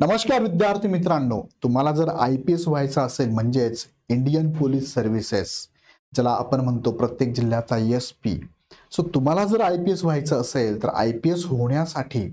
नमस्कार विद्यार्थी मित्रांनो तुम्हाला जर आय पी एस व्हायचं असेल म्हणजेच इंडियन पोलीस सर्व्हिसेस ज्याला आपण म्हणतो प्रत्येक जिल्ह्याचा एस पी सो तुम्हाला जर आय पी एस व्हायचं असेल तर आय पी एस होण्यासाठी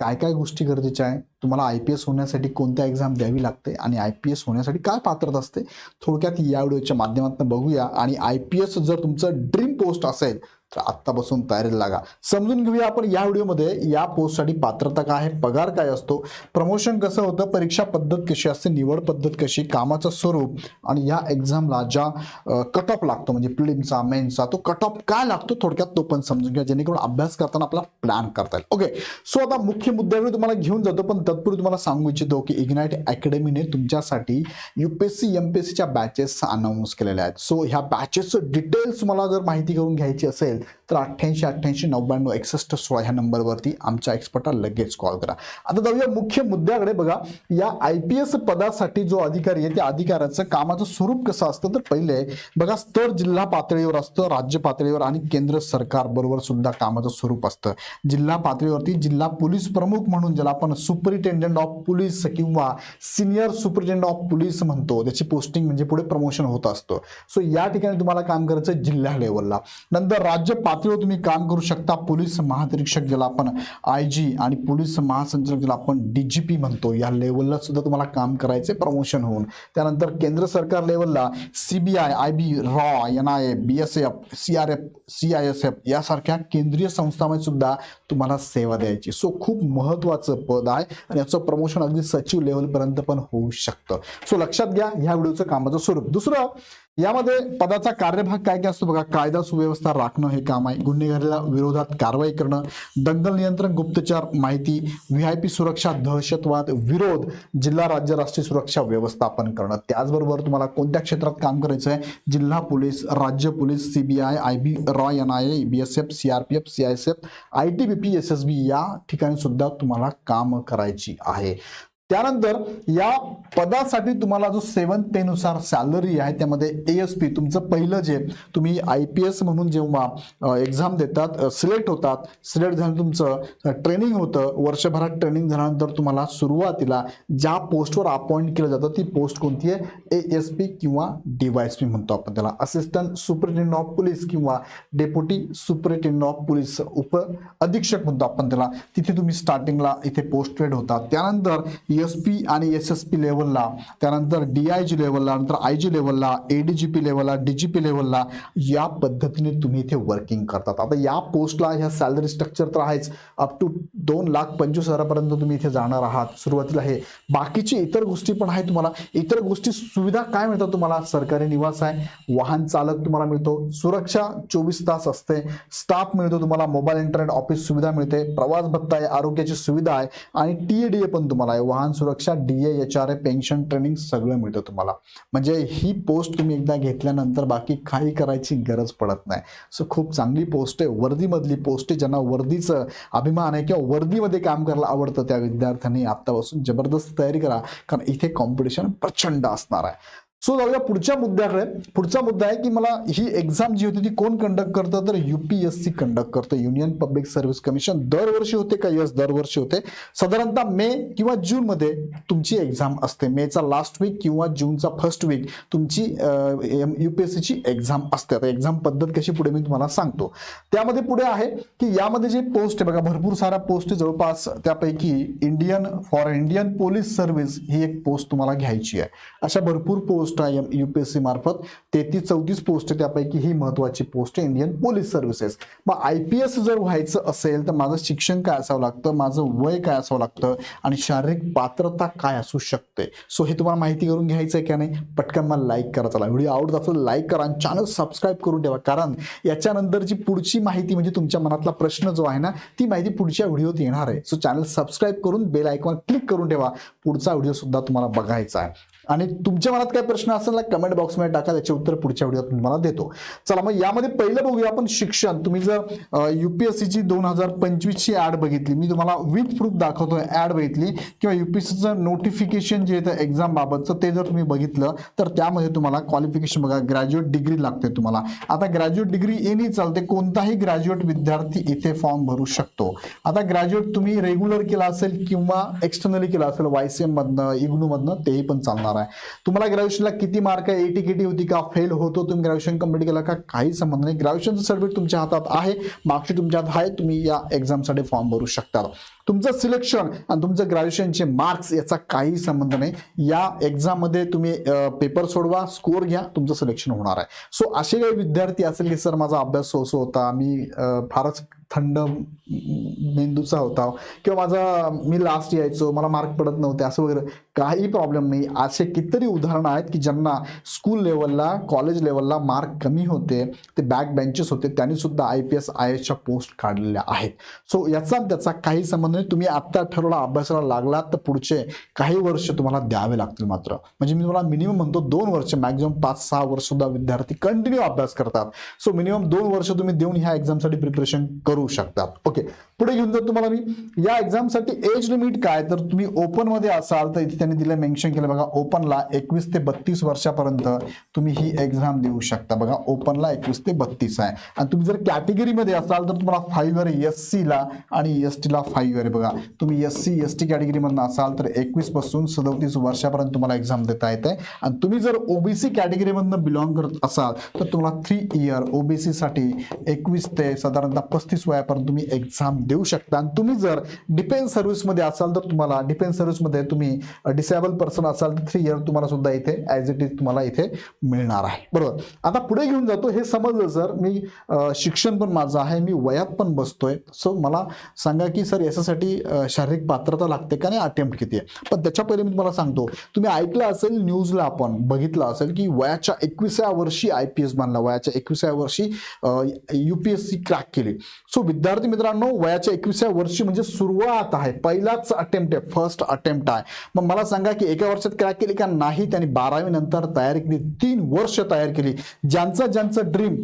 काय काय गोष्टी गरजेच्या आहे तुम्हाला आय पी एस होण्यासाठी कोणत्या एक्झाम द्यावी लागते? आणि आय पी एस होण्यासाठी काय पात्रता असते? थोडक्यात या व्हिडिओच्या माध्यमातून बघूया. आणि आय पी एस जर तुमचं ड्रीम पोस्ट असेल तर आत्तापासून तयारीला लागा. समजून घेऊया आपण या व्हिडिओमध्ये या पोस्टसाठी पात्रता काय आहे पगार काय असतो प्रमोशन कसं होतं परीक्षा पद्धत कशी असते निवड पद्धत कशी कामाचं स्वरूप आणि या एक्झामला ज्या कट ऑफ लागतो म्हणजे प्रिलिमचा मेन्सचा तो कट ऑफ काय लागतो थोडक्यात तो पण समजून घ्या जेणेकरून अभ्यास करताना आपला प्लॅन करता येईल. ओके सो आता मुख्य मुद्द्यावर तुम्हाला घेऊन जातो पण तत्पूर्वी तुम्हाला सांगू इच्छितो की इग्नाईट अकॅडमीने तुमच्यासाठी युपीएससी एमपीएससीच्या बॅचेस अनाऊन्स केलेल्या आहेत. सो ह्या बॅचेसचं डिटेल्स मला जर माहिती करून घ्यायची असेल तर अठ्ठ्याऐंशी अठ्ठ्याऐंशी नव्याण्णव एकसष्ट सोळा ह्या नंबरवरती आमच्या एक्सपर्टला लगेच कॉल करा. आता जाऊया मुख्य मुद्द्याकडे. बघा या आय पी एस पदासाठी जो अधिकारी आहे त्या अधिकाऱ्याचं कामाचं स्वरूप कसं असतं? तर पहिले बघा स्तर जिल्हा पातळीवर असतं राज्य पातळीवर आणि केंद्र सरकार बरोबर सुद्धा कामाचं स्वरूप असतं. जिल्हा पातळीवरती जिल्हा पोलीस प्रमुख म्हणून ज्याला आपण सुपरिटेंडंट ऑफ पोलीस किंवा सिनियर सुपरिटेंडंट ऑफ पोलीस म्हणतो त्याची पोस्टिंग म्हणजे पुढे प्रमोशन होत असतं. सो या ठिकाणी तुम्हाला काम करायचं जिल्हा लेवलला नंतर राज्य पातळीवर तुम्ही काम करू शकता. पोलीस महानिरीक्षक ज्याला आपण आय जी आणि पोलीस महासंचालक ज्याला आपण डीजीपी म्हणतो या लेवलला सुद्धा तुम्हाला काम करायचे प्रमोशन होऊन. त्यानंतर केंद्र सरकार लेवलला CBI I B raw N I A B S F C R F C I S F यासारख्या केंद्रीय संस्थांमध्ये सुद्धा तुम्हाला सेवा द्यायची. सो खूप महत्वाचं पद आहे आणि याचं प्रमोशन अगदी सचिव लेवलपर्यंत पण होऊ शकतं. सो लक्षात घ्या ह्या व्हिडिओचं कामाचं स्वरूप. दुसरं यामध्ये पदाचा कार्यभाग काय काय असतो बघा? कायदा सुव्यवस्था राखणं हे काम आहे. गुन्हेगारीला विरोधात कारवाई करणं दंगल नियंत्रण गुप्तचार माहिती व्ही आय पी सुरक्षा दहशतवाद विरोध जिल्हा राज्य राष्ट्रीय सुरक्षा व्यवस्थापन करणं. त्याचबरोबर तुम्हाला कोणत्या क्षेत्रात काम करायचं आहे जिल्हा पोलीस राज्य police CBI I B Roy N I A B S F C R P F C I S F I T B P S S B या ठिकाणी सुद्धा तुम्हाला काम करायची आहे. त्यानंतर या पदासाठी तुम्हाला जो सेवन पेनुसार सॅलरी आहे त्यामध्ये ए एस पी तुमचं पहिलं जे तुम्ही आय पी एस म्हणून जेव्हा एक्झाम देतात सिलेक्ट होतात सिलेक्ट झालं तुमचं ट्रेनिंग होतं वर्षभरात ट्रेनिंग झाल्यानंतर तुम्हाला सुरुवातीला ज्या पोस्टवर अपॉइंट केलं जातं ती पोस्ट कोणती आहे? ए एस पी किंवा डी वायस पी म्हणतो आपण त्याला. असिस्टंट सुपरिटेंडंट ऑफ पोलीस किंवा डेप्युटी सुपरिटेंडंट ऑफ पोलीस उप अधीक्षक म्हणतो आपण त्याला. तिथे तुम्ही स्टार्टिंगला इथे पोस्ट पोस्टेड होता त्यानंतर एस पी आणि एस एस पी लेवलला त्यानंतर डी आय जी लेवलला नंतर आय जी लेवलला ए डी जी पी लेवलला डी जी पी लेवलला या पद्धतीने तुम्ही इथे वर्किंग करतात. आता या पोस्टला ह्या सॅलरी स्ट्रक्चर तर आहेच. अप टू दोन लाख पंचवीस हजारापर्यंत तुम्ही इथे जाणार आहात. सुरुवातीला हे. बाकीची इतर गोष्टी पण आहे तुम्हाला. इतर गोष्टी सुविधा काय मिळतात तुम्हाला? सरकारी निवास आहे वाहन चालक तुम्हाला मिळतो सुरक्षा चोवीस तास असते स्टाफ मिळतो तुम्हाला मोबाईल इंटरनेट ऑफिस सुविधा मिळते प्रवास भत्ता आहे आरोग्याची सुविधा आहे आणि टी ए डी ए पण तुम्हाला आहे. वाहन सुरक्षा D A H R A pension training सगळं मिळतं तुम्हाला. म्हणजे ही पोस्ट तुम्ही एकदा घेतल्यानंतर बाकी काही करायची गरज पडत नाही. सो खूप चांगली पोस्ट आहे. वर्दीमधली पोस्ट आहे ज्यांना वर्दीचं अभिमान आहे किंवा वर्दीमध्ये काम करायला आवडतं त्या विद्यार्थ्यांनी आत्तापासून जबरदस्त तयारी करा. कारण इथे कॉम्पिटिशन प्रचंड असणार आहे. सो जाऊया पुढच्या मुद्द्याकडे. पुढचा मुद्दा आहे की मला ही एक्झाम जी होती ती कोण कंडक्ट करतं? तर युपीएससी कंडक्ट करतं. युनियन पब्लिक सर्व्हिस कमिशन दरवर्षी होते का? यस दरवर्षी होते. साधारणतः मे किंवा जूनमध्ये तुमची एक्झाम असते. मेचा लास्ट वीक किंवा जूनचा फर्स्ट वीक तुमची युपीएससीची एक्झाम असते. आता एक्झाम पद्धत कशी पुढे मी तुम्हाला सांगतो. त्यामध्ये पुढे आहे की यामध्ये जे पोस्ट आहे बघा भरपूर साऱ्या पोस्ट जवळपास त्यापैकी Indian for Indian police service ही एक पोस्ट तुम्हाला घ्यायची आहे. अशा भरपूर पोस्ट आहे सी मार्फत तेहतीस चौतीस पोस्ट आहे त्यापैकी ही महत्वाची पोस्ट आहे इंडियन पोलीस सर्व्हिसेस मग आय पी एस जर व्हायचं असेल तर माझं शिक्षण काय असावं लागतं? माझं वय काय असावं लागतं? आणि शारीरिक पात्रता काय असू शकते? सो हे तुम्हाला माहिती करून घ्यायचं आहे का नाही? पटकन मला लाईक करा. चला व्हिडिओ आवडत असेल लाईक करा आणि चॅनल सबस्क्राईब करून ठेवा. कारण याच्यानंतरची पुढची माहिती म्हणजे तुमच्या मनातला प्रश्न जो आहे ना ती माहिती पुढच्या व्हिडिओत येणार आहे. सो चॅनल सबस्क्राईब करून बेल आयकॉन क्लिक करून ठेवा. पुढचा व्हिडिओ सुद्धा तुम्हाला बघायचा आहे. आणि तुमच्या मनात काय प्रश्न असेल ना कमेंट बॉक्समध्ये टाका त्याचे उत्तर पुढच्या व्हिडिओत तुम्हाला देतो. चला मग यामध्ये पहिलं बघूया आपण शिक्षण. तुम्ही जर युपीएससीची दोन हजार पंचवीसची ऍड बघितली मी तुम्हाला विथ प्रूफ दाखवतो ऍड बघितली किंवा युपीएससीचं नोटिफिकेशन जे येतं एक्झाम बाबतचं ते जर तुम्ही बघितलं तर त्यामध्ये तुम्हाला क्वालिफिकेशन बघा ग्रॅज्युएट डिग्री लागते तुम्हाला. आता ग्रॅज्युएट डिग्री एनी चालते कोणताही ग्रॅज्युएट विद्यार्थी इथे फॉर्म भरू शकतो. आता ग्रॅज्युएट तुम्ही रेग्युलर केला असेल किंवा एक्सटर्नली केला असेल वायसीएम मधनं इग्नू मधनं तेही पण चालणार. आहे. तुम्हाला ग्रॅज्युएशनला किती मार्क आहे एटी किटी होती का फेल होतो तुम्ही ग्रॅज्युएशन कंप्लीट केला का काही संबंध नाही. ग्रॅज्युएशनचं सर्टिफिकेट तुमच्या हातात आहे मार्कशीट तुमच्या हातात आहे तुम्ही या एक्झामसाठी फॉर्म भरू शकता तुमचं सिलेक्शन आणि तुमचं ग्रॅज्युएशनचे मार्क्स याचा काही संबंध नाही. या एक्झाममध्ये तुम्ही पेपर सोडवा स्कोअर घ्या तुमचं सिलेक्शन होणार आहे. सो असे काही विद्यार्थी असेल की सर माझा अभ्यास सोसो होता मी फारच थंड मेंदूचा होता. किंवा माझा मी लास्ट यायचो मला मार्क पडत नव्हते असं वगैरे. काही प्रॉब्लेम नाही. असे कितीतरी उदाहरणं आहेत की ज्यांना स्कूल लेवलला कॉलेज लेवलला मार्क कमी होते ते बॅक बेंचेस होते त्यांनी सुद्धा आय पी एस आय एसच्या पोस्ट काढलेल्या आहेत. सो याचा त्याचा काही संबंध नाही. तुम्ही आत्ता ठरवला अभ्यासाला लागलात तर पुढचे काही वर्ष तुम्हाला द्यावे लागतील मात्र. म्हणजे मी तुम्हाला मिनिमम म्हणतो दोन वर्ष मॅक्झिमम पाच सहा वर्ष सुद्धा विद्यार्थी कंटिन्यू अभ्यास करतात. सो मिनिमम दोन वर्ष तुम्ही देऊन ह्या एक्झामसाठी प्रिपरेशन करू शकतात ओके पुढे घेऊन जर तुम्हाला मी. या एक्झामसाठी एज लिमिट काय? तर तुम्ही ओपनमध्ये असाल तर इथे त्यांनी दिलं मेन्शन केलं बघा ओपनला एकवीस ते बत्तीस वर्षापर्यंत तुम्ही ही एक्झाम देऊ शकता. बघा ओपनला एकवीस ते बत्तीस आहे. आणि तुम्ही जर कॅटेगरीमध्ये असाल तर तुम्हाला फाईव्ह इयर एस सीला आणि एस टीला फाईव्ह इयर बघा. तुम्ही एस सी एस टी कॅटेगरीमधून असाल तर एकवीसपासून सदोतीस वर्षापर्यंत तुम्हाला एक्झाम देता येते आणि तुम्ही जर ओबीसी कॅटेगरीमधनं बिलॉंग करत असाल तर तुम्हाला थ्री इयर ओबीसीसाठी एकवीस ते साधारणतः पस्तीस वयापर्यंत तुम्ही एक्झाम देऊ शकता. आणि तुम्ही जर डिफेन्स सर्व्हिसमध्ये असाल तर तुम्हाला डिफेन्स सर्व्हिसमध्ये तुम्ही डिसेबल पर्सन असाल तर थ्री इयर तुम्हाला सुद्धा इथे ॲज इट इज तुम्हाला इथे मिळणार आहे. बरोबर? आता पुढे घेऊन जातो. हे समजलं सर मी शिक्षण पण माझं आहे. मी वयात पण बसतोय. सो मला सांगा की सर याच्यासाठी शारीरिक पात्रता लागते का नाही? अटेम्प्ट किती आहे? पण त्याच्या पहिले मी तुम्हाला सांगतो. तुम्ही ऐकलं असेल न्यूजला आपण बघितलं असेल की वयाच्या एकविसाव्या वर्षी आय पी एस बनला. वयाच्या एकविसाव्या वर्षी U P S C crack केली. सो विद्यार्थी मित्रांनो वयाच्या एकविसाव्या वर्षी म्हणजे सुरुवात आहे. पहिलाच अटेम्प्ट आहे फर्स्ट अटेम्प्ट आहे. मग मला सांगा की एका वर्षात क्रॅक केली का नाही? त्यांनी बारावी नंतर तयारी केली तीन वर्ष तयार केली. ज्यांचं ज्यांचं ड्रीम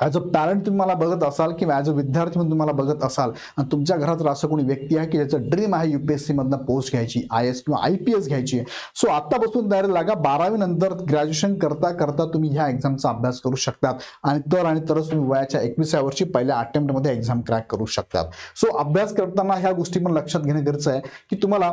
ॲज अ पॅरेंट तुम्ही मला बघत असाल किंवा ॲज अ विद्यार्थी म्हणून तुम्हाला बघत असाल आणि तुमच्या घरात जर असं कोणी व्यक्ती आहे की ज्याचं ड्रीम आहे युपीएससी मधनं पोस्ट घ्यायची आय एस किंवा आय पी एस घ्यायची आहे सो आत्तापासून तयारी लागा बारावी नंतर ग्रॅज्युएशन करता करता तुम्ही ह्या एक्झामचा अभ्यास करू शकतात. आणि तर आणि तरच तुम्ही वयाच्या एकविसाव्या वर्षी पहिल्या अटेम्प्टमध्ये एक्झाम क्रॅक करू शकतात. सो अभ्यास करताना ह्या गोष्टी पण लक्षात घेणं गरजेचं आहे की तुम्हाला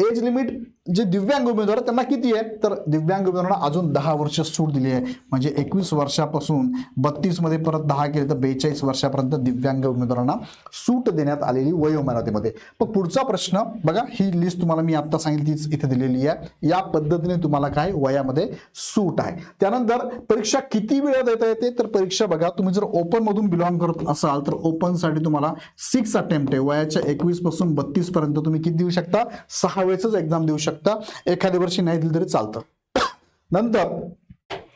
एज लिमिट जे दिव्यांग उमेदवार त्यांना किती आहे? तर दिव्यांग उमेदवारांना अजून दहा वर्ष सूट दिली आहे. म्हणजे एकवीस वर्षापासून बत्तीसमध्ये परत दहा केले तर बेचाळीस वर्षापर्यंत दिव्यांग उमेदवारांना सूट देण्यात आलेली वयोमर्यादेमध्ये पण पुढचा प्रश्न बघा ही लिस्ट तुम्हाला मी आत्ता सांगितली तीच इथे दिलेली आहे. या पद्धतीने तुम्हाला काय वयामध्ये सूट आहे. त्यानंतर परीक्षा किती वेळा देता येते? तर परीक्षा बघा तुम्ही जर ओपनमधून बिलॉंग करत असाल तर ओपनसाठी तुम्हाला सिक्स अटेम्प्ट आहे. वयाच्या एकवीसपासून बत्तीस पर्यंत तुम्ही किती देऊ शकता? सहा वेळेसच एक्झाम देऊ शकता. एखाद्या वर्षी नाही दिलं तरी चालतं. नंतर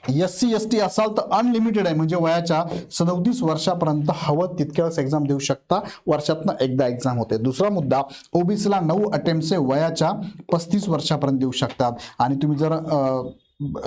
एस सी एस टी असाल तर अनलिमिटेड आहे. म्हणजे वयाच्या सदोतीस वर्षापर्यंत हवं तितक्या वेळेस एक्झाम देऊ शकता. वर्षातनं एकदा एक्झाम होते. दुसरा मुद्दा ओबीसीला नऊ अटेम्प्टचे वयाच्या पस्तीस वर्षापर्यंत देऊ शकतात. आणि तुम्ही जर अं,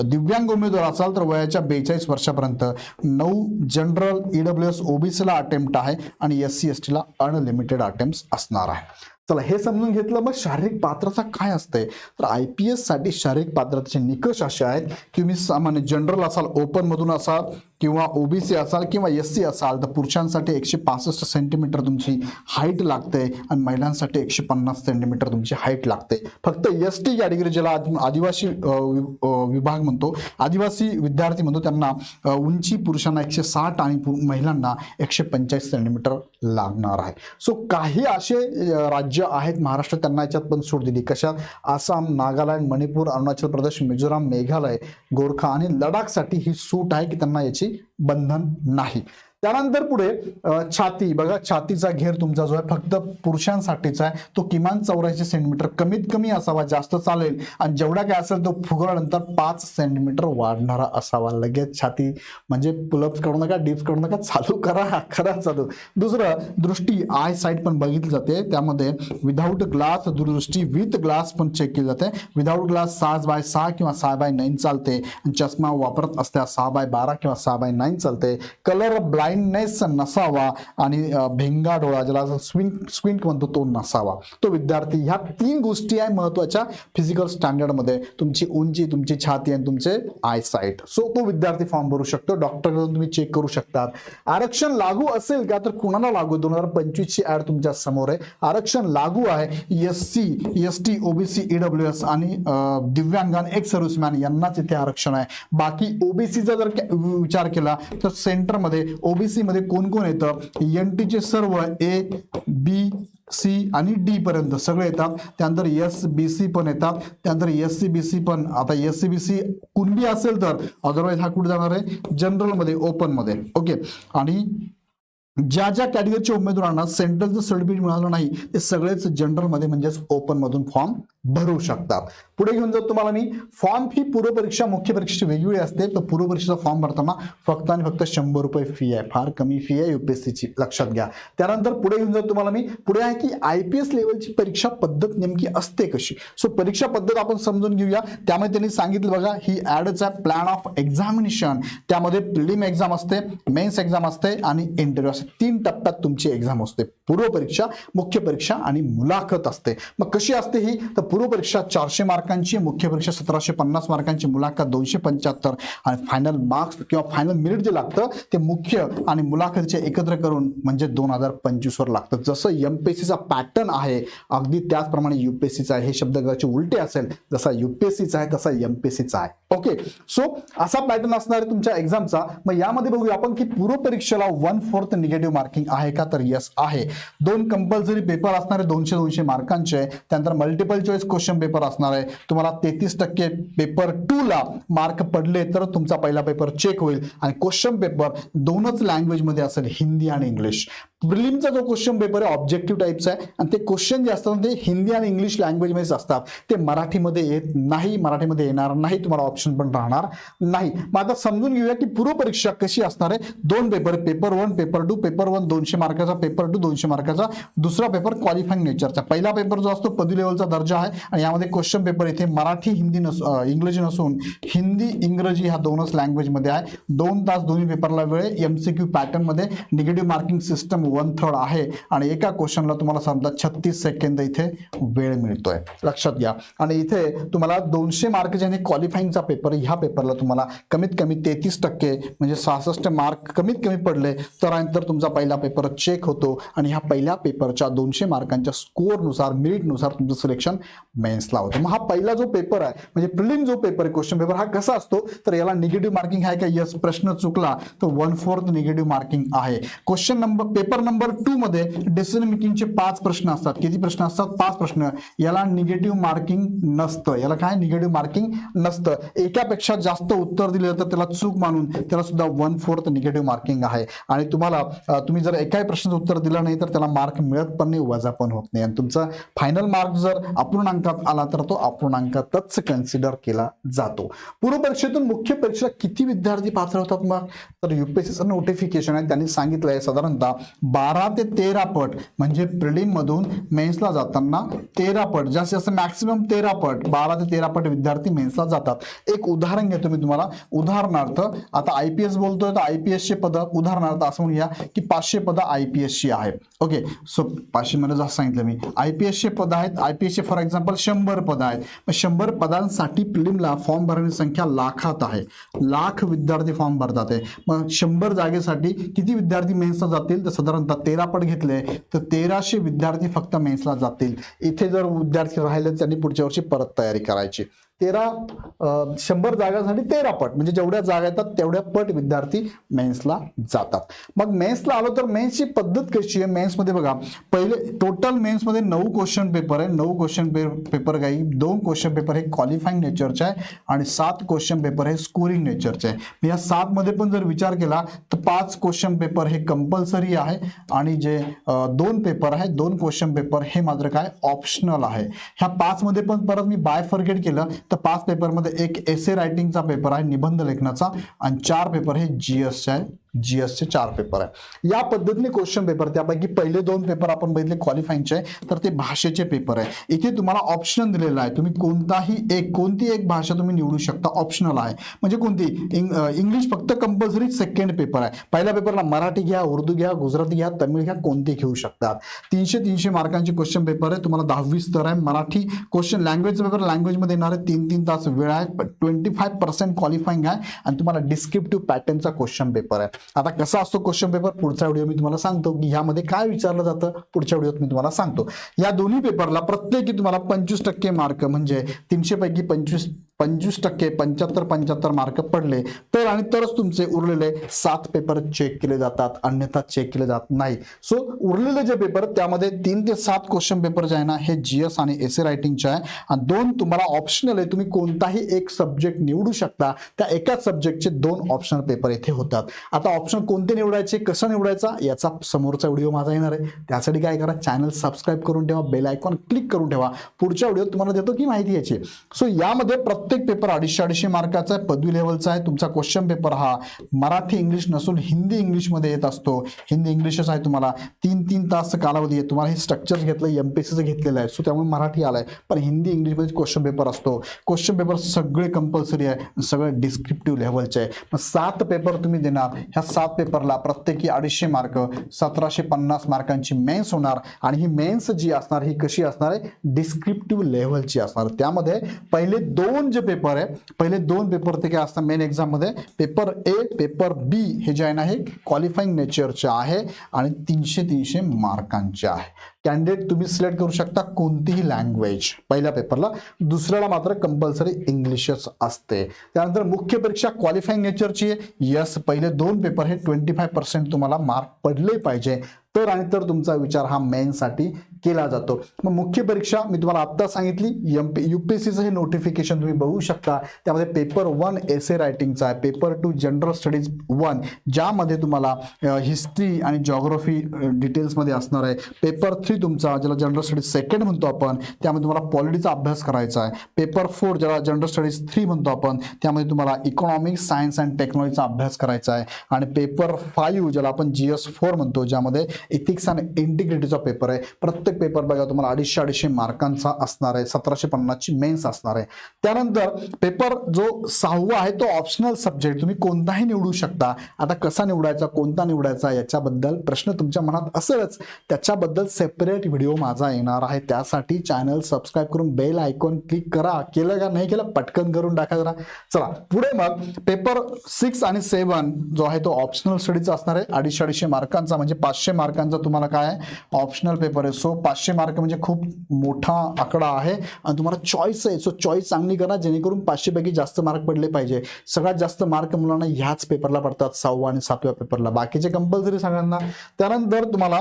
दिव्यांग उमेदवार असाल तर वयाच्या बेचाळीस वर्षापर्यंत नऊ जनरल ईडब्ल्यू एस ओबीसीला अटेम्प्ट आहे. आणि एस सी एस टीला अनलिमिटेड अटेम्प्ट असणार आहे. चला हे समजून घेतलं मग शारीरिक पात्रता काय असते तर आय पी एससाठी शारीरिक पात्रतेचे निकष असे आहेत की तुम्ही सामान्य जनरल असाल ओपन मधून असाल किंवा ओबीसी असाल किंवा एस सी असाल तर पुरुषांसाठी एकशे पासष्ट सेंटीमीटर तुमची हाईट लागते आणि महिलांसाठी एकशे पन्नास सेंटीमीटर तुमची हाईट लागते. फक्त एस टी कॅटेगरी ज्याला आदिवासी विभाग म्हणतो आदिवासी विद्यार्थी म्हणतो त्यांना उंची पुरुषांना एकशे साठ आणि महिलांना एकशे पंचाळीस सेंटीमीटर लागणार आहे. सो काही असे राज्य राज्य आहेत. महाराष्ट्र त्यांना याच्यात पण सूट दिली. कशात? आसाम नागालँड मणिपूर अरुणाचल प्रदेश मिझोराम मेघालय गोरखा आणि लडाखसाठी ही सूट आहे की त्यांना याची बंधन नाही. त्यानंतर पुढे छाती. बघा छातीचा घेर तुमचा जो आहे फक्त पुरुषांसाठीचा आहे. तो किमान चौऱ्याऐंशी सेंटीमीटर कमीत कमी असावा जास्त चालेल. आणि जेवढा काय असेल तो फुगल्यानंतर पाच सेंटीमीटर वाढणारा असावा. लगेच छाती म्हणजे पुलअप्स करू नका डिप्स करू नका चालू करा करा चालू. दुसरं दृष्टी आय साईड पण बघितली जाते. त्यामध्ये विदाऊट ग्लास दूरदृष्टी विथ ग्लास पण चेक केली जाते. विदाऊट ग्लास सहा बाय सहा किंवा सहा बाय नाईन चालते. चष्मा वापरत असल्यास सहा बाय बारा किंवा सहा बाय नाईन चालते. कलर ब्लाइंडनेस नसावा आणि भेंगा डोळा ज्याला स्विंक स्क्विंक म्हणतो तो नसावा. तो विद्यार्थी ह्या तीन गोष्टी आहे महत्त्वाच्या फिजिकल स्टँडर्डमध्ये तुमची उंची तुमची छाती आणि तुमचे आय साईट सो तो विद्यार्थी फॉर्म भरू शकतो. डॉक्टरकडून तुम्ही चेक करू शकतात. आरक्षण लागू असेल का तर कुणाला लागू दोन हजार पंचवीस ची ऍड तुमच्यासमोर आहे. आरक्षण लागू आहे. S C S T OBC E W S आणि दिव्यांगान एक्स सर्व्हिसमॅन यांनाच इथे आरक्षण आहे. बाकी ओबीसीचा जर विचार केला तर सेंटरमध्ये ओ मध्ये कोण कोण येतं? एन टीचे सर्व ए बी सी आणि डी पर्यंत सगळे येतात. त्यानंतर एस बी सी पण येतात. त्यानंतर एस सी बी सी पण. आता S C B C Kunbi असेल तर अदरवाईज हा कुठे जाणार आहे? जनरलमध्ये ओपनमध्ये ओपनमध्ये. ओके आणि ज्या ज्या कॅटेगरीच्या उमेदवारांना सेंट्रलचं सर्टिफिकेट मिळालं नाही ते सगळेच जनरलमध्ये म्हणजेच ओपन मधून फॉर्म भरू शकतात. पुढे घेऊन जाऊ तुम्हाला मी. फॉर्म फी पूर्व परीक्षा मुख्य परीक्षेची वेगवेगळी असते. तर पूर्वपरीक्षेचा फॉर्म भरताना फक्त आणि फक्त शंभर रुपये फी आहे. फार कमी फी आहे युपीएससीची लक्षात घ्या. त्यानंतर पुढे घेऊन जाऊ तुम्हाला मी. पुढे आहे की आय पी एस लेवलची परीक्षा पद्धत नेमकी असते कशी? सो परीक्षा पद्धत आपण समजून घेऊया. त्यामध्ये त्यांनी सांगितलं बघा ही ॲडच आहे प्लॅन ऑफ एक्झामिनेशन त्यामध्ये प्रिलिम एक्झाम असते मेन्स एक्झाम असते आणि इंटरव्ह्यू असते. तीन टप्प्यात तुमची एक्झाम असते. पूर्व परीक्षा मुख्य परीक्षा आणि मुलाखत असते. मग कशी असते ही? तर पूर्व परीक्षा चारशे मार्कांची मुख्य परीक्षा सतराशे पन्नास मार्कांची मुलाखत दोनशे पंच्याहत्तर आणि फायनल मार्क्स किंवा फायनल मेरिट जे लागतं ते मुख्य आणि मुलाखतीचे एकत्र करून म्हणजे दोन हजार पंचवीस वर लागतं. जसं एमपीएससीचा पॅटर्न आहे अगदी त्याचप्रमाणे युपीएससीचा आहे हे शब्द कदाचित उलटे असेल जसा युपीएससीचा आहे तसा एमपीएससीचा आहे. ओके सो असा पॅटर्न असणार आहे तुमच्या एक्झामचा मग यामध्ये बघूया आपण की पूर्व परीक्षेला वन फोर्थ निगेटिव्ह मार्किंग आहे का तर यस आहे. दोन कंपल्सरी पेपर असणारे दोनशे दोनशे मार्कांचे त्यानंतर मल्टिपल चॉईस क्वेश्चन पेपर असणार आहे. तुम्हाला तेहतीस टक्के पेपर टू ला मार्क पडले तर तुमचा पहिला पेपर चेक होईल. आणि क्वेश्चन पेपर दोनच लँग्वेजमध्ये असेल हिंदी आणि इंग्लिश प्रिलिमचा जो क्वेश्चन पेपर आहे ऑब्जेक्टिव्ह टाईपचा आहे आणि ते क्वेश्चन जे असतात ते हिंदी आणि इंग्लिश लँग्वेजमध्येच असतात. ते मराठीमध्ये येत नाही मराठीमध्ये येणार नाही तुम्हाला ऑप्शन पण राहणार नाही. मग आता समजून घेऊया की पूर्व परीक्षा कशी असणार आहे. दोन paper paper one paper two paper one दोनशे मार्काचा पेपर टू दोनशे मार्काचा. दुसरा पेपर क्वालिफाईंग नेचरचा पहिला पेपर जो असतो पदवी लेवलचा दर्जा आहे. आणि यामध्ये क्वेश्चन पेपर इथे मराठी हिंदी नस इंग्रजी नसून हिंदी इंग्रजी ह्या दोनच लँग्वेजमध्ये आहे. दोन तास दोन्ही पेपरला वेळ एम सी क्यू पॅटर्नमध्ये negative marking system one third आहे. आणि एका क्वेश्चनला तुम्हाला समजा छत्तीस सेकंद इथे वेळ मिळतोय. लक्षात घ्या. आणि इथे तुम्हाला दोनशे मार्कचे आणि क्वालिफाईंगचा पेपर ह्या पेपरला तुम्हाला कमीत कमी तेहतीस टक्के म्हणजे सहासष्ट मार्क कमीत कमी पडले तर नंतर तुमचा पहिला पेपर चेक होतो. आणि ह्या पहिल्या पेपरच्या दोनशे मार्कांच्या स्कोरनुसार मेरिटनुसार तुमचं सिलेक्शन मेन्सला होतं. मग हा पहिला जो पेपर आहे म्हणजे प्रिलिम जो पेपर आहे क्वेश्चन पेपर हा कसा असतो? तर याला निगेटिव्ह मार्किंग आहे का? यस प्रश्न चुकला. तर वन फोर्थ निगेटिव्ह मार्किंग आहे. Question number paper number two मध्ये डिसिजन मेकिंगचे पाच प्रश्न असतात. किती प्रश्न असतात? पाच प्रश्न. याला निगेटिव्ह मार्किंग नसतं. याला काय? निगेटिव्ह मार्किंग नसतं. एकापेक्षा जास्त उत्तर दिलं तर त्याला चूक मानून त्याला सुद्धा वन फोर्थ निगेटिव्ह मार्किंग आहे. आणि तुम्हाला तुम्ही जर एकाही प्रश्नाचं उत्तर दिलं नाही तर त्याला मार्क मिळत पण नाही वजा पण होत नाही. आणि तुमचा फायनल मार्क जर अपूर्णांकात आला तर तो पूर्णांकातच कन्सिडर केला जातो. पूर्व परीक्षेतून मुख्य परीक्षेला किती विद्यार्थी पात्र होतात मग? तर युपीएससीचं नोटिफिकेशन आहे त्यांनी सांगितलं आहे साधारणतः बारा ते तेरा पट म्हणजे प्रिलिम मधून मेन्सला जाताना तेरा पट जास्तीत जास्त मॅक्सिमम तेरा पट बारा ते तेरा पट विद्यार्थी मेन्सला जातात. एक उदाहरण घेतो मी तुम्हाला. उदाहरणार्थ आता आय पी एस बोलतोय तर आय पी एसचे पद उदाहरणार्थ असं म्हणूया की पाचशे पद आय पी एसची आहे. ओके सो पाचशे मध्ये जसं सांगितलं मी. आय पी एसचे पद आहेत आय पी एसचे फॉर एक्झाम्पल शंभर पद आहेत. मग शंभर पदांसाठी प्रिलिमला फॉर्म भरण्याची संख्या लाखात आहे. लाख विद्यार्थी फॉर्म भरतात आहे मग शंभर जागेसाठी किती विद्यार्थी मेन्सला जातील? तर साधारणतः तेरा पट घेतले. तर तेराशे विद्यार्थी फक्त मेन्सला जातील. इथे जर विद्यार्थी राहिले त्यांनी पुढच्या वर्षी परत तयारी करायची. तेरा शंभर जागांसाठी तेरा पट. म्हणजे जेवढ्या जागा येतात तेवढ्या पट विद्यार्थी मेन्सला जातात. मग मेन्सला आलो तर मेन्सची पद्धत कशी आहे? मेन्समध्ये बघा पहिले टोटल मेन्समध्ये नऊ क्वेश्चन पेपर आहे. नऊ क्वेश्चन पेपर काही दोन क्वेश्चन पेपर हे क्वालिफाईंग नेचरचे आहे आणि सात क्वेश्चन पेपर हे स्कोरिंग नेचरचे आहे. या सातमध्ये पण जर विचार केला तर पाच क्वेश्चन पेपर हे कंपल्सरी आहे आणि जे दोन पेपर आहे दोन क्वेश्चन पेपर हे मात्र काय ऑप्शनल आहे. ह्या पाचमध्ये पण परत मी बाय फॉरगेट केलं. तर पाच पेपरमध्ये एक एसे रायटिंगचा पेपर आहे निबंध लेखनाचा. आणि चार पेपर हे जी एसचे आहे. जीएसचे चार पेपर आहे. या पद्धतीने क्वेश्चन पेपर त्यापैकी पहिले दोन पेपर आपण बघितले क्वालिफाईंगचे आहे तर ते भाषेचे पेपर आहे. इथे तुम्हाला ऑप्शन दिलेला आहे. तुम्ही कोणताही एक कोणती एक भाषा तुम्ही निवडू शकता ऑप्शनल आहे. म्हणजे कोणती? इंग- इंग्लिश फक्त कंपल्सरी सेकंड पेपर आहे. पहिल्या पेपरला मराठी घ्या उर्दू घ्या गुजराती घ्या तमिळ घ्या कोणते घेऊ शकतात. तीनशे तीनशे मार्कांचे क्वेश्चन पेपर आहे. तुम्हाला दहावी स्तर आहे. मराठी क्वेश्चन लँग्वेज पेपर लँग्वेजमध्ये येणार आहे तीन तीन तास वेळ आहे. ट्वेंटी फाय पर्सेंट क्वालिफाईंग आहे. आणि तुम्हाला डिस्क्रिप्टिव्ह पॅटर्नचा क्वेश्चन पेपर आहे. आता कसा असतो क्वेश्चन पेपर पुढचा व्हिडिओ मी तुम्हाला सांगतो की ह्यामध्ये काय विचारलं जातं? पुढच्या व्हिडिओत मी तुम्हाला सांगतो. या दोन्ही पेपरला प्रत्येकी तुम्हाला पंचवीस टक्के मार्क म्हणजे तीनशे पैकी पंचवीस पंचवीस टक्के पंच्याहत्तर पंच्याहत्तर मार्क पडले. तर आणि तरच तुमचे उरलेले सात पेपर चेक केले जातात अन्यथा चेक केले जात नाही. सो उरलेले जे पेपर त्यामध्ये तीन ते सात क्वेश्चन पेपर जे आहे ना हे जीएस आणि एसे रायटिंगचे आहे. आणि दोन तुम्हाला ऑप्शनल आहे. तुम्ही कोणताही एक सब्जेक्ट निवडू शकता. त्या एकाच सब्जेक्टचे दोन ऑप्शनल पेपर इथे होतात. आता ऑप्शन कोणते निवडायचे कसं निवडायचा याचा समोरचा व्हिडिओ माझा येणार आहे. त्यासाठी काय करा चॅनल सबस्क्राईब करून ठेवा बेल आयकॉन क्लिक करून ठेवा. पुढच्या व्हिडिओत तुम्हाला देतो की माहिती याची. सो यामध्ये प्रत्येक प्रत्येक पेपर अडीचशे अडीचशे मार्काचा आहे पदवी लेवलचा आहे. तुमचा क्वेश्चन पेपर हा मराठी इंग्लिश नसून हिंदी इंग्लिशमध्ये येत असतो. हिंदी इंग्लिशच आहे तुम्हाला. तीन तीन तास कालावधी आहे. तुम्हाला हे स्ट्रक्चर घेतलं एम पी सीचं घेतलेलं आहे. सो त्यामुळे मराठी आलाय. पण हिंदी इंग्लिशमध्ये क्वेश्चन पेपर असतो. क्वेश्चन पेपर सगळे कंपल्सरी आहे सगळे डिस्क्रिप्टिव्ह लेवलचे आहे. मग सात पेपर तुम्ही देणार. ह्या सात पेपरला प्रत्येकी अडीचशे मार्क सतराशे पन्नास मार्कांची मेन्स होणार. आणि ही मेन्स जी असणार ही कशी असणार आहे? डिस्क्रिप्टिव्ह लेवलची असणार. त्यामध्ये पहिले दोन जे पेपर आहे पहिले दोन पेपर ते काय असतात मेन एक्झाममध्ये पेपर ए पेपर बी हे जे आहे ना हे क्वालिफाईंग नेचरचे आहे आणि तीनशे तीनशे मार्कांचे आहे. कॅन्डिडेट तुम्ही सिलेक्ट करू शकता कोणतीही लँग्वेज पहिल्या पेपरला दुसऱ्याला मात्र कंपल्सरी इंग्लिशच असते. त्यानंतर मुख्य परीक्षा क्वालिफाईंग नेचरची आहे. यस पहिले दोन पेपर हे ट्वेंटी फाय पर्सेंट तुम्हाला मार्क पडले पाहिजे. तर आणि तर तुमचा विचार हा मेनसाठी केला जातो. मग मुख्य परीक्षा मी तुम्हाला आत्ता सांगितली. M P U P S सीचं हे नोटिफिकेशन तुम्ही बघू शकता. त्यामध्ये पेपर वन एसे रायटिंगचा आहे. Paper two general studies one ज्यामध्ये तुम्हाला हिस्ट्री आणि जॉग्रफी डिटेल्समध्ये असणार आहे. पेपर थ्री तुमचा ज्याला जनरल स्टडीज सेकंड म्हणतो आपण त्यामध्ये तुम्हाला पॉलिटीचा अभ्यास करायचा आहे. पेपर फोर ज्याला जनरल स्टडीज थ्री म्हणतो आपण त्यामध्ये तुम्हाला इकॉनॉमिक्स सायन्स अँड टेक्नॉलॉजीचा अभ्यास करायचा आहे. आणि पेपर फाईव्ह ज्याला आपण जी एस फोर म्हणतो ज्यामध्ये इथिक्स आणि इंटिग्रिटीचा पेपर आहे. प्रत्येक पेपर बघा तुम्हाला अडीचशे अडीचशे मार्कांचा असणार आहे सतराशे पन्नासची मेन्स असणार आहे. त्यानंतर पेपर जो सहावा आहे तो ऑप्शनल सब्जेक्ट तुम्ही कोणताही निवडू शकता. आता कसा निवडायचा कोणता निवडायचा याच्याबद्दल प्रश्न तुमच्या मनात असेलच. त्याच्याबद्दल सेपरेट व्हिडिओ माझा येणार आहे. त्यासाठी चॅनल सबस्क्राईब करून बेल आयकॉन क्लिक करा. केलं का नाही केलं पटकन करून टाका जरा. चला पुढे मग पेपर सिक्स आणि सेवन जो आहे तो ऑप्शनल स्टडीचा असणार आहे. अडीचशे अडीचशे मार्कांचा म्हणजे पाचशे मार्कांचा तुम्हाला काय आहे? ऑप्शनल पेपर आहे. सो पाचशे मार्क म्हणजे खूप मोठा आकडा आहे. आणि तुम्हाला चॉईस आहे. सो चॉईस चांगली करा जेणेकरून पाचशेपैकी जास्त मार्क पडले पाहिजे. सगळ्यात जास्त मार्क मुलांना ह्याच पेपरला पडतात सहावा आणि सातव्या पेपरला बाकीचे कंपल्सरी सगळ्यांना. त्यानंतर तुम्हाला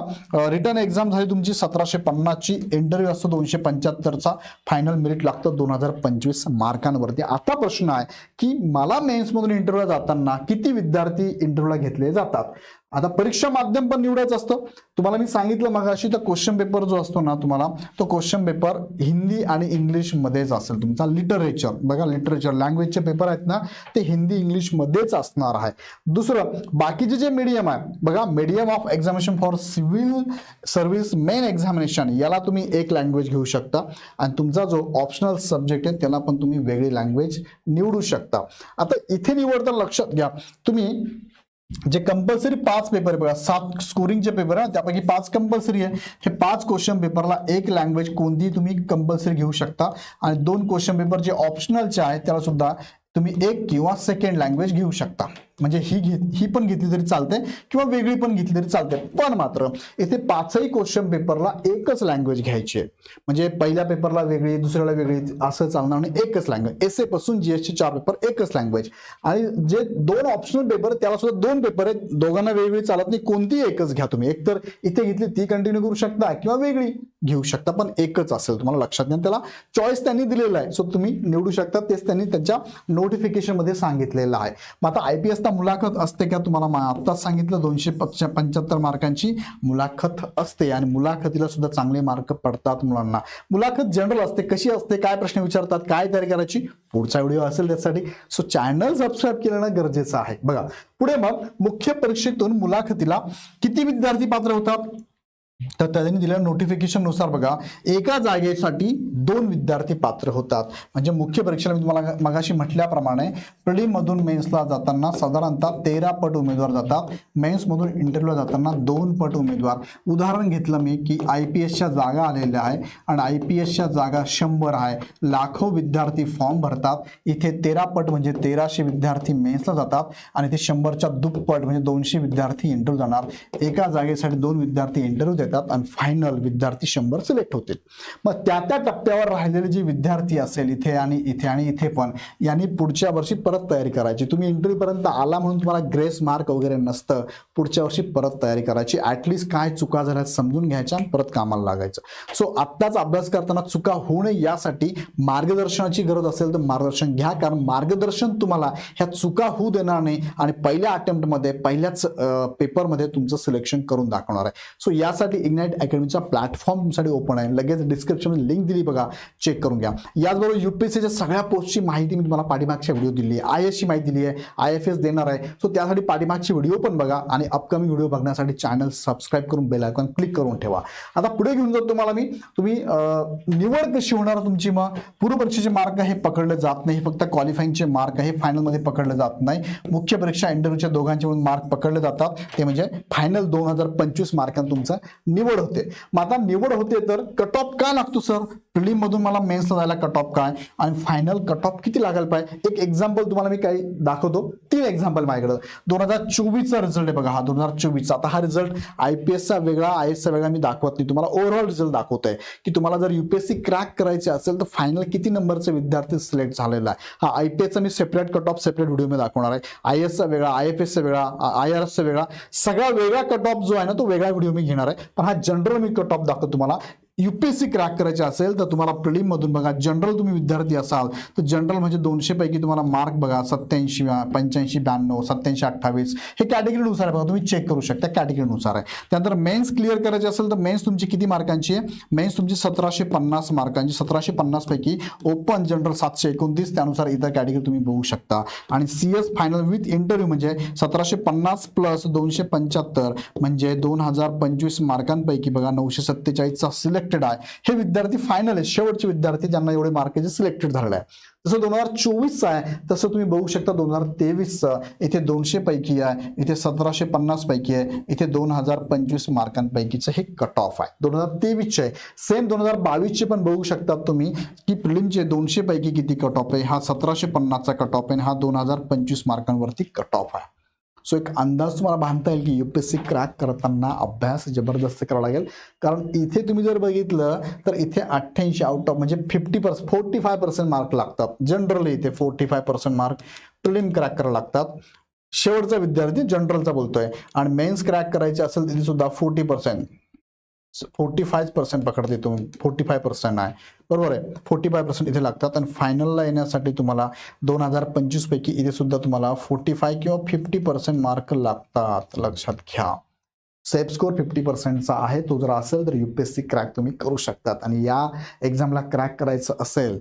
रिटर्न एक्झाम झाली तुमची सतराशे पन्नासची. इंटरव्ह्यू असतो दोनशे पंच्याहत्तरचा. फायनल मेरिट लागतं दोन हजार पंचवीस मार्कांवरती आता प्रश्न आहे की मला मेन्समधून इंटरव्ह्यूला जाताना किती विद्यार्थी इंटरव्ह्यूला घेतले जातात? आता परीक्षा माध्यम पण निवडायचं असतं. तुम्हाला मी सांगितलं मग अशी तर क्वेश्चन पेपर जो असतो ना तुम्हाला तो क्वेश्चन पेपर हिंदी आणि इंग्लिशमध्येच असेल. तुमचा लिटरेचर बघा लिटरेचर लँग्वेजचे पेपर आहेत ना ते हिंदी इंग्लिशमध्येच असणार आहे. दुसरं बाकीचे जे मीडियम आहे बघा medium of examination for civil service main examination याला तुम्ही एक लँग्वेज घेऊ शकता. आणि तुमचा जो ऑप्शनल सब्जेक्ट आहे त्याला पण तुम्ही वेगळी लँग्वेज निवडू शकता. आता इथे निवडताना लक्षात घ्या. तुम्ही जे कंपल्सरी पाच पेपर बघा सात स्कोरिंगचे पेपर आहे त्यापैकी पाच कंपल्सरी आहे. हे पाच क्वेश्चन पेपरला एक लँग्वेज कोणती तुम्ही कंपल्सरी घेऊ शकता. आणि दोन क्वेश्चन पेपर जे ऑप्शनलचे आहेत त्याला सुद्धा तुम्ही एक किंवा सेकंड लँग्वेज घेऊ शकता. म्हणजे ही घेत ही पण घेतली तरी चालते किंवा वेगळी पण घेतली तरी चालते पण मात्र इथे पाचही क्वेश्चन पेपरला एकच लँग्वेज घ्यायची आहे. म्हणजे पहिल्या पेपरला वेगळी दुसऱ्याला वेगळी असं चालणार नाही. एकच लँग्वेज एस ए पासून जीएसटी चार पेपर एकच लँग्वेज आणि जे दोन ऑप्शनल पेपर त्याला सुद्धा दोन पेपर आहेत. दोघांना वेगळी चालत नाही. कोणतीही एकच घ्या तुम्ही. एकतर इथे घेतली ती कंटिन्यू करू शकता किंवा वेगळी घेऊ शकता पण एकच असेल. तुम्हाला लक्षात घ्या त्याला चॉईस त्यांनी दिलेला आहे. सो तुम्ही निवडू शकता. तेच त्यांनी त्यांच्या नोटिफिकेशनमध्ये सांगितलेलं आहे. मग आता आय पी बऱ्याचदा मुलाखत असते का तुम्हाला आत्ताच सांगितलं दोनशे पंच्याहत्तर मार्कांची मुलाखत असते आणि मुलाखतीला सुद्धा चांगले मार्क पडतात मुलांना. मुलाखत जनरल असते कशी असते काय प्रश्न विचारतात काय तयारी करायची पुढचा व्हिडिओ असेल त्यासाठी. सो चॅनल सबस्क्राईब केलं गरजेचं आहे. बघा पुढे मग मुख्य परीक्षेतून मुलाखतीला किती विद्यार्थी पात्र होतात? तर त्यांनी दिलेल्या नोटिफिकेशननुसार बघा एका जागेसाठी दोन विद्यार्थी पात्र होतात. म्हणजे मुख्य परीक्षेला मी तुम्हाला मगाशी म्हटल्याप्रमाणे प्रिलिम मधून मेन्सला जाताना साधारणतः तेरा पट उमेदवार जातात. मेन्स मधून इंटरव्ह्यूला जाताना दोन पट उमेदवार. उदाहरण घेतलं मी की आय पी एसच्या जागा आलेल्या आहे आणि आय पी एसच्या जागा शंभर आहे. लाखो विद्यार्थी फॉर्म भरतात. इथे तेरा पट म्हणजे तेराशे विद्यार्थी मेन्सला जातात आणि ते शंभरच्या दुप्पट म्हणजे दोनशे विद्यार्थी इंटरव्ह्यू जाणार. एका जागेसाठी दोन विद्यार्थी इंटरव्ह्यू देतात आणि फायनल विद्यार्थी शंभर सिलेक्ट होतील. मग त्या त्या टप्प्यावर राहिलेले जे विद्यार्थी असेल इथे आणि इथे आणि इथे पण यांनी पुढच्या वर्षी परत तयारी करायची. तुम्ही इंटरव्ह्यूपर्यंत आला म्हणून तुम्हाला ग्रेस मार्क वगैरे नसतं पुढच्या वर्षी परत तयारी करायची. ऍटलिस्ट काय चुका झाल्या समजून घ्यायच्या आणि परत कामाला लागायचं. सो आत्ताच अभ्यास करताना चुका होऊ नये यासाठी मार्गदर्शनाची गरज असेल तर मार्गदर्शन घ्या. कारण मार्गदर्शन तुम्हाला ह्या चुका होऊ देणार नाही आणि पहिल्या अटेम्प्टमध्ये पहिल्याच पेपरमध्ये तुमचं सिलेक्शन करून दाखवणार आहे. सो यासाठी इग्नाइट अकॅडमीचा प्लॅटफॉर्म तुमच्यासाठी ओपन आहे. लगेच डिस्क्रिप्शनमध्ये लिंक दिली बघा. चेक करून घ्या. याचबरोबर युपीएससीच्या सगळ्या पोस्टची माहिती मी तुम्हाला पाठीमागच्या व्हिडिओ दिली आहे. आय एसची माहिती दिली आहे. आय एफ एस देणार आहे. सो त्यासाठी पाठीमागची व्हिडिओ पण बघा आणि अपकमिंग व्हिडिओ बघण्यासाठी चॅनल सबस्क्राईब करून बेल आयकॉन क्लिक करून ठेवा. आता पुढे घेऊन जातो तुम्हाला मी. तुम्ही निवड कशी होणार तुमची मग? पूर्व परीक्षेचे मार्क हे पकडले जात नाही. फक्त क्वालिफाईंगचे मार्क हे फायनलमध्ये पकडले जात नाही. मुख्य परीक्षा इंटरव्ह्यूच्या दोघांचे म्हणून मार्क पकडले जातात. ते म्हणजे फायनल दोन हजार पंचवीस मार्कांना तुमचं निवड होते. मग आता निवड होते तर कट ऑफ काय लागतो सर प्रिलिम मधून मला मेन्सला जायला कट ऑफ काय? आणि फायनल कट ऑफ किती लागायला पाहिजे? एक एक्झाम्पल तुम्हाला मी काही दाखवतो. तीन एक्झाम्पल माझ्याकडे. दोन हजार चोवीसचा रिझल्ट आहे बघा हा दोन हजार चोवीसचा. आता हा रिझल्ट आय पी एसचा वेगळा आय एसचा वेगळा मी दाखवत नाही. तुम्हाला ओव्हरऑल रिझल्ट आहे की तुम्हाला जर युपीएससी क्रॅक करायचे असेल तर फायनल किती नंबरचे विद्यार्थी सिलेक्ट झालेला आहे? हा आय पी एसचा मी separate cut off separate video मी दाखवणार आहे. आय एसचा वेगळा आय एफ एसचा वेगळा आय आर एसचा वेगळा सगळा वेगळा कट ऑफ जो आहे ना तो वेगळा व्हिडिओ मी घेणार आहे. पण हा जनरल मी कट ऑफ दाखवतो तुम्हाला. युपीएससी क्रॅक करायचे असेल तर तुम्हाला प्रिलिममधून बघा जनरल तुम्ही विद्यार्थी असाल तर जनरल म्हणजे दोनशेपैकी तुम्हाला मार्क बघा सत्याऐंशी पंच्याऐंशी ब्याण्णव सत्याऐंशी अठ्ठावीस हे कॅटेगरीनुसार आहे बघा तुम्ही चेक करू शकता कॅटेगरीनुसार आहे. त्यानंतर मेन्स क्लिअर करायचे असेल तर मेन्स तुमची किती मार्कांची आहे? मेन्स तुमची सतराशे पन्नास मार्कांची सतराशे पन्नासपैकी ओपन जनरल सातशे एकोणतीस त्यानुसार इतर कॅटेगरी तुम्ही बघू शकता. आणि C S final with interview म्हणजे सतराशे पन्नास प्लस दोनशे पंच्याहत्तर म्हणजे दोन हजार पंचवीस मार्कांपैकी बघा नऊशे सत्तेचाळीसचा सिलेक्टेड आहे. हे विद्यार्थी फायनल आहे शेवटचे विद्यार्थी ज्यांना एवढे मार्केज सिलेक्टेड झालेले आहे जसं दोन हजार चोवीसचा आहे तसं तुम्ही बघू शकता दोन हजार तेवीसचं इथे दोनशे पैकी आहे इथे सतराशे पन्नास पैकी आहे इथे दोन हजार पंचवीस मार्कांपैकीचं हे कट ऑफ आहे. दोन हजार तेवीसचे आहे. सेम दोन हजार बावीसचे पण बघू शकतात तुम्ही की प्रिलिमचे दोनशे पैकी किती कट ऑफ आहे. हा सतराशे पन्नासचा कट ऑफ आहे हा दोन हजार पंचवीस मार्कांवरती कट ऑफ आहे. सो एक अंदाज तुम्हाला बांधता येईल की U P S C crack करताना अभ्यास जबरदस्त करावा लागेल. कारण इथे तुम्ही जर बघितलं तर इथे अठ्ठ्याऐंशी आउट ऑफ म्हणजे fifty percent forty five percent mark लागतात. जनरली इथे forty five percent mark prelim crack करायला लागतात. शेवटचा विद्यार्थी जनरलचा बोलतोय. आणि मेन्स क्रॅक करायचे असेल तिथे सुद्धा forty percent forty five percent पकडते तुम्ही. फोर्टी फाय पर्सेंट आहे. बरोबर आहे. फोर्टी फाय पर्सेंट इथे लागतात आणि फायनलला येण्यासाठी तुम्हाला दोन हजार पंचवीस पैकी इथे सुद्धा तुम्हाला फोर्टी फाय किंवा फिफ्टी पर्सेंट मार्क लागतात. लक्षात घ्या. सेफ स्कोर फिफ्टी पर्सेंटचा आहे. तो जर असेल तर यूपीएससी क्रॅक तुम्ही करू शकतात. आणि या एक्झामला क्रॅक करायचं असेल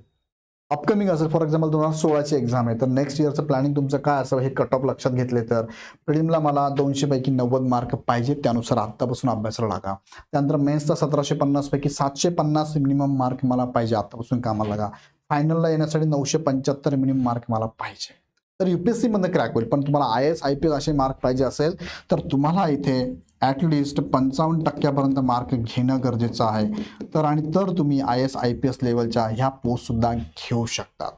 अपकमिंग असेल फॉर एक्झाम्पल दोन हजार सोळाची एक्झाम आहे. तर नेक्स्ट इयरचं प्लॅनिंग तुमचं काय असावं हे कट ऑफ लक्षात घेतले तर प्रिलिमला मला दोनशे पैकी नव्वद मार्क पाहिजे त्यानुसार आत्तापासून अभ्यासाला लागा. त्यानंतर मेन्सचा सतराशे पन्नास पैकी सातशे पन्नास मिनिमम मार्क मला पाहिजे आत्तापासून कामाला लागा. फायनलला येण्यासाठी नऊशे पंच्याहत्तर मिनिमम मार्क मला पाहिजे. तर युपीएससी मधनं क्रॅक होईल. पण तुम्हाला I S I P S असे मार्क पाहिजे असेल तर तुम्हाला इथे ॲटलिस्ट पंचावन्न टक्क्यापर्यंत मार्क घेणं गरजेचं आहे. तर आणि तर तुम्ही I S I P S लेवलच्या ह्या पोस्टसुद्धा घेऊ शकतात.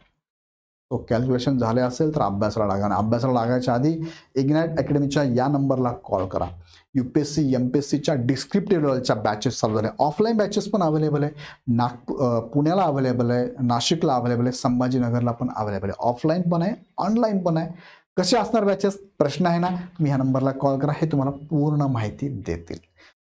तो कॅल्क्युलेशन झाले असेल तर अभ्यासाला लागा आणि अभ्यासाला लागायच्या आधी इग्नाईट अकॅडमीच्या या नंबरला कॉल करा. U P S C M P S सीच्या डिस्क्रिप्टिव्ह लेवलच्या बॅचेस चालू झाल्या ऑफलाईन बॅचेस पण अवेलेबल आहे. नागपू पुण्याला अवेलेबल आहे. नाशिकला अवेलेबल आहे. संभाजीनगरला पण अवेलेबल आहे. ऑफलाईन पण आहे. ऑनलाईन पण आहे. कसे असणार बॅचेस प्रश्न आहे ना तुम्ही ह्या नंबरला कॉल करा हे तुम्हाला पूर्ण माहिती देतील.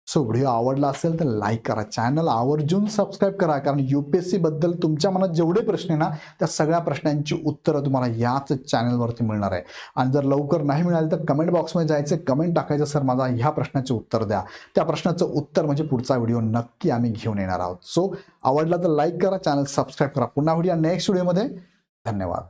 सो व्हिडिओ आवडला असेल तर लाईक करा. चॅनल आवर्जून सबस्क्राईब करा कारण यू पी एस सीबद्दल तुमच्या मनात जेवढे प्रश्न आहे ना त्या सगळ्या प्रश्नांची उत्तरं तुम्हाला याच चॅनलवरती मिळणार आहे. आणि जर लवकर नाही मिळालं तर कमेंट बॉक्समध्ये जायचं कमेंट टाकायचं सर माझा ह्या प्रश्नाचे उत्तर द्या. त्या प्रश्नाचं उत्तर म्हणजे पुढचा व्हिडिओ नक्की आम्ही घेऊन येणार आहोत. सो आवडला तर लाईक करा चॅनल सबस्क्राईब करा. पुन्हा व्हिडिओ नेक्स्ट व्हिडिओमध्ये धन्यवाद.